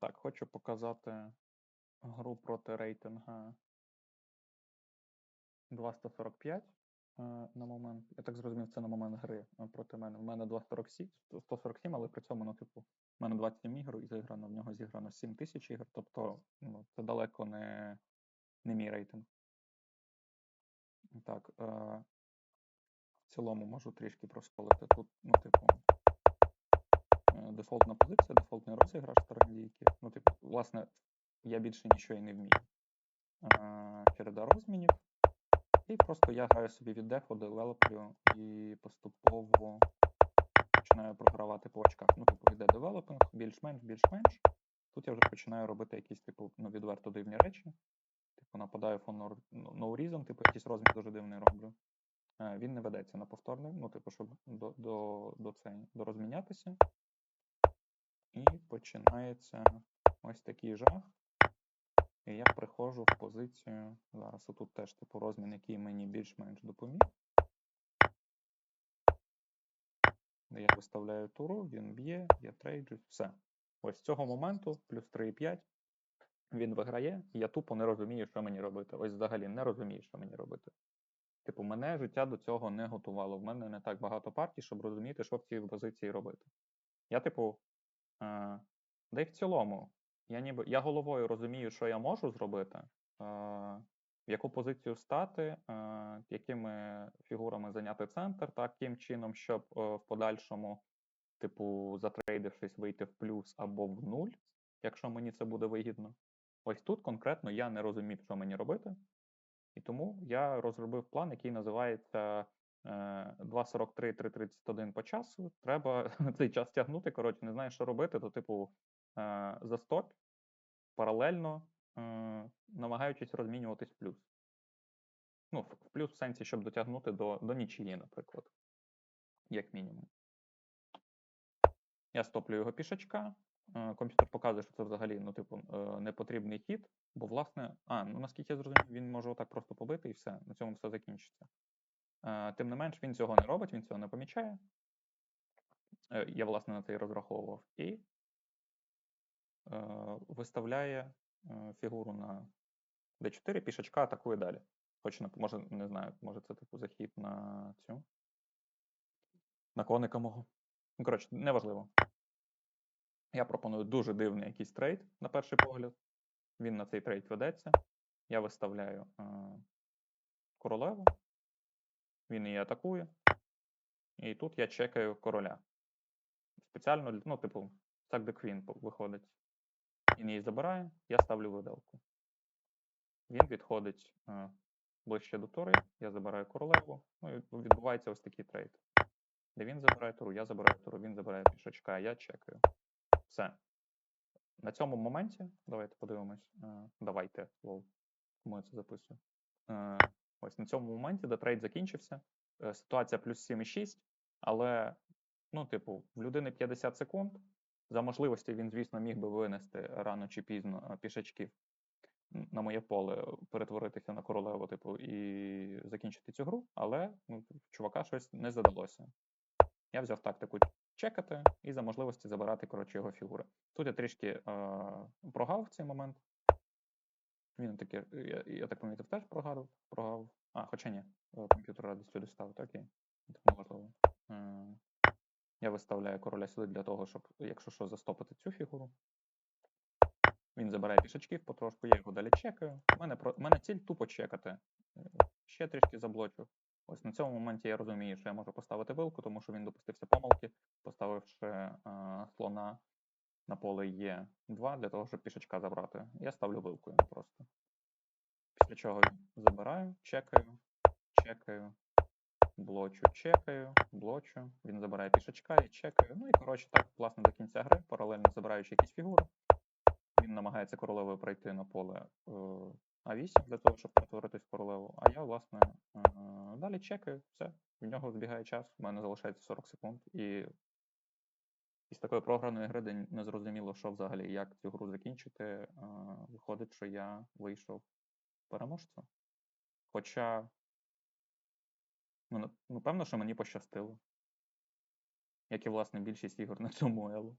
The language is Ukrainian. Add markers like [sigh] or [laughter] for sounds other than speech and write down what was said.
Так, хочу показати гру проти рейтинга 2.145 е, на момент. Я так зрозумів, це на момент гри е, проти мене. У мене 2.47, 147, але при цьому, ну, типу, у мене 27 ігор і зіграно, в нього зіграно 7 тисяч ігор, тобто ну, це далеко не, не мій рейтинг. Так, е, в цілому можу трішки просколити тут, ну, типу, дефолтна позиція, дефолтний розіграш стратегійки. Ну, типу, власне, я більше нічого і не вмію. Череда розмінів. І просто я граю собі від дефу, девелоплю і поступово починаю програвати по очках. Ну, типу, йде девелопинг, більш-менш, більш-менш. Тут я вже починаю робити якісь, типу, ну, відверто дивні речі. Типу, нападаю фон no, no reason, типу, якийсь розмір дуже дивний роблю. Е, Він не ведеться на повторний, ну, типу, щоб до, до, до, цей, до розмінятися. І починається ось такий жах. І я приходжу в позицію. Зараз отут теж типу розмін, який мені більш-менш допоміг. Я виставляю туру, він б'є, я трейджу, все. Ось з цього моменту, плюс 3,5, він виграє, і я тупо не розумію, що мені робити. Ось взагалі не розумію, що мені робити. Типу, мене життя до цього не готувало. В мене не так багато партій, щоб розуміти, що в цій позиції робити. Я, типу, да й в цілому, я ніби я головою розумію, що я можу зробити, е, в яку позицію стати, е, якими фігурами зайняти центр, таким чином, щоб е, в подальшому, типу, затрейдившись, вийти в плюс або в нуль, якщо мені це буде вигідно. Ось тут конкретно я не розумів, що мені робити. І тому я розробив план, який називається е, 2.43-3.31 по часу. Треба [laughs] цей час тягнути. Коротше, не знаєш, що робити, то, типу, е, застоп паралельно, е, намагаючись розмінюватись в плюс. Ну, в плюс в сенсі, щоб дотягнути до, до нічиї, наприклад, як мінімум. Я стоплю його пішачка. е, Комп'ютер показує, що це взагалі ну, типу, е, непотрібний хід, бо, власне, а, ну наскільки я зрозумів, він може отак просто побити і все, на цьому все закінчиться. Тим не менш, він цього не робить, він цього не помічає. Е, Я, власне, на це і розраховував. І е, виставляє е, фігуру на d4, пішачка атакує далі. Хоч може, не знаю, може це типу захід на цю. На коника мого. Ну, коротше, неважливо. Я пропоную дуже дивний якийсь трейд на перший погляд. Він на цей трейд ведеться. Я виставляю е, королеву. Він її атакує. І тут я чекаю короля. Спеціально, ну, типу, так де по- виходить. Він її забирає, я ставлю виделку. Він відходить е, ближче до тори, я забираю королеву. Ну і відбувається ось такий трейд. Де він забирає туру, я забираю туру, він забирає пішачка, я чекаю. Все. На цьому моменті, давайте подивимось. е, Давайте, лол, кому я це записую. Е, Ось на цьому моменті, де трейд закінчився, е, ситуація плюс 7,6, але, ну, типу, в людини 50 секунд. За можливості він, звісно, міг би винести рано чи пізно е, пішачків на моє поле, перетворитися на королеву, типу, і закінчити цю гру, але ну, чувака щось не задалося. Я взяв тактику чекати і за можливості забирати коротше його фігури. Тут я трішки е, прогав в цей момент. Він таки, я, я так помітив, теж прогав. прогав. А, хоча ні, е, комп'ютер радість сюди ставити, окей. Так неважливо. Е, я виставляю короля сюди для того, щоб, якщо що, застопити цю фігуру. Він забирає пішачків потрошку, я його далі чекаю. У мене, про... мене ціль тупо чекати. Е, Ще трішки заблочу. Ось на цьому моменті я розумію, що я можу поставити вилку, тому що він допустився помилки, поставивши е, слона на поле Е2 для того, щоб пішачка забрати. Я ставлю вилку йому просто. Після чого забираю, чекаю, чекаю, блочу, чекаю, блочу. Він забирає пішачка, я чекаю. Ну і коротше, так, власне, до кінця гри, паралельно забираючи якісь фігури. Він намагається королевою пройти на поле е, А8 для того, щоб перетворитись в королеву. А я, власне, е, далі чекаю, все. В нього збігає час, в мене залишається 40 секунд. І такої програної гри, де не зрозуміло, що взагалі, як цю гру закінчити, е, виходить, що я вийшов переможцем. Хоча, ну, ну, певно, що мені пощастило. Як і, власне, більшість ігор на цьому [laughs] елу.